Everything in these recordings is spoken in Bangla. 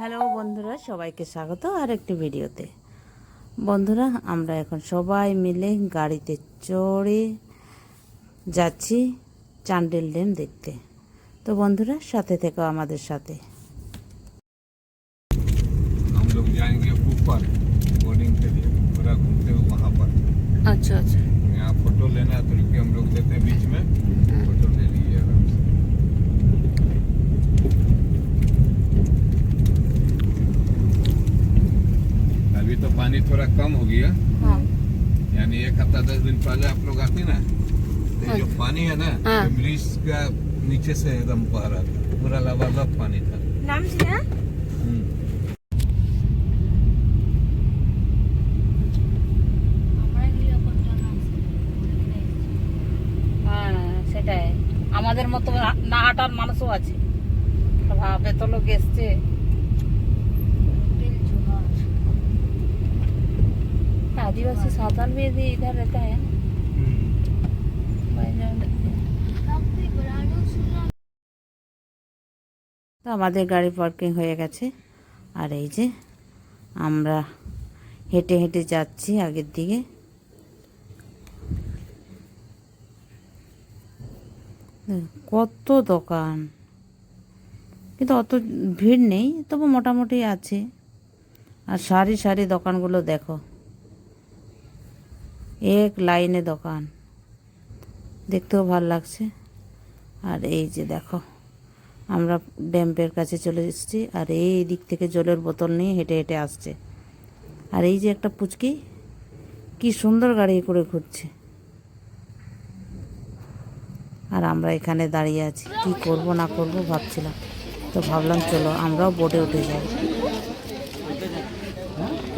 হ্যালো বন্ধুরা সবাইকে স্বাগত আর একটি ভিডিওতে বন্ধুরা আমরা এখন সবাই মিলে গাড়িতে চড়ে যাচ্ছি চান্ডেল ড্যাম দেখতে তো বন্ধুরা সাথে থেকো আমাদের সাথে हम लोग जाएंगे ऊपर बोर्डिंग के लिए पूरा घूमते हुए वहाँ पर আচ্ছা আচ্ছা यहाँ फोटो लेना है तो रुकिए हम लोग लेते हैं बीच में फोटो अभी तो पानी थोड़ा कम हो गया हाँ यानी एक हफ्ता दस दिन पहले आप लोग आते ना तो ये जो पानी है ना हाँ। ये ब्रिज का नीचे से एकदम बह रहा था पूरा लबालब पानी था নাম ছিল हम्म। হ্যাঁ সেটাই আমাদের মতো না- না হাঁটার মানুষও আছে ভাব এত লোক এসছে आदिवासी सावधान भी यदि इधर रहता है তো আমাদের গাড়ি পার্কিং হয়ে গেছে আর এই যে আমরা হেঁটে হেঁটে যাচ্ছি আগের দিকে কত দোকান কিন্তু অত ভিড় নেই তবু মোটামুটি আছে আর সারি সারি দোকানগুলো দেখো এক লাইনে দোকান। দেখতেও ভালো লাগছে। আর এই যে দেখো, আমরা ড্যাম্পের কাছে চলে এসেছি আর এই দিক থেকে জলের বোতল নিয়ে হেঁটে হেঁটে আসছে। আর এই যে একটা পুচকি, কি সুন্দর গাড়ি করে ঘুরছে। আর আমরা এখানে দাঁড়িয়ে আছি। কি করব না করব ভাবছিলাম। তো ভাবলাম চলো আমরাও বোটে উঠে যাই।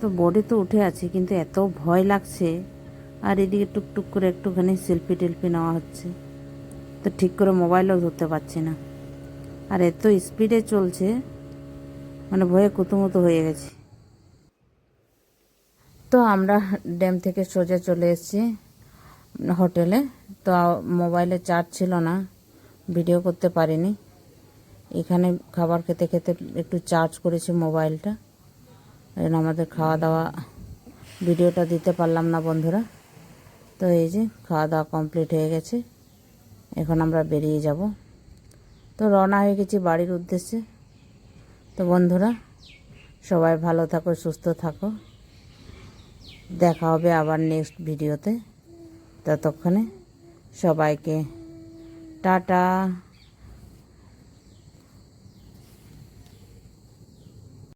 তো বোর্ডে তো উঠে আছি, কিন্তু এত ভয় লাগছে। আর এদিকে টুকটুক করে একটুখানি সেলফি টেলফি নেওয়া হচ্ছে। তো ঠিক করে মোবাইলও ধরতে পারছি না। আর এত স্পিডে চলছে মানে ভয়ে কুতুমতো হয়ে গেছি। তো আমরা ড্যাম থেকে সোজা চলে এসেছি হোটেলে। তো মোবাইলে চার্জ ছিল না ভিডিও করতে পারিনি। এখানে খাবার খেতে খেতে একটু চার্জ করেছি মোবাইলটা এর আমাদের খাওয়া দাওয়া ভিডিওটা দিতে পারলাম না বন্ধুরা। তো এই যে খাওয়া দাওয়া কমপ্লিট হয়ে গেছে। এখন আমরা বেরিয়ে যাব। তো রওনা হয়ে গেছি বাড়ির উদ্দেশ্যে। তো বন্ধুরা, সবাই ভালো থাকো, সুস্থ থাকো। দেখা হবে আবার নেক্সট ভিডিওতে। ততক্ষণে সবাইকে টাটা।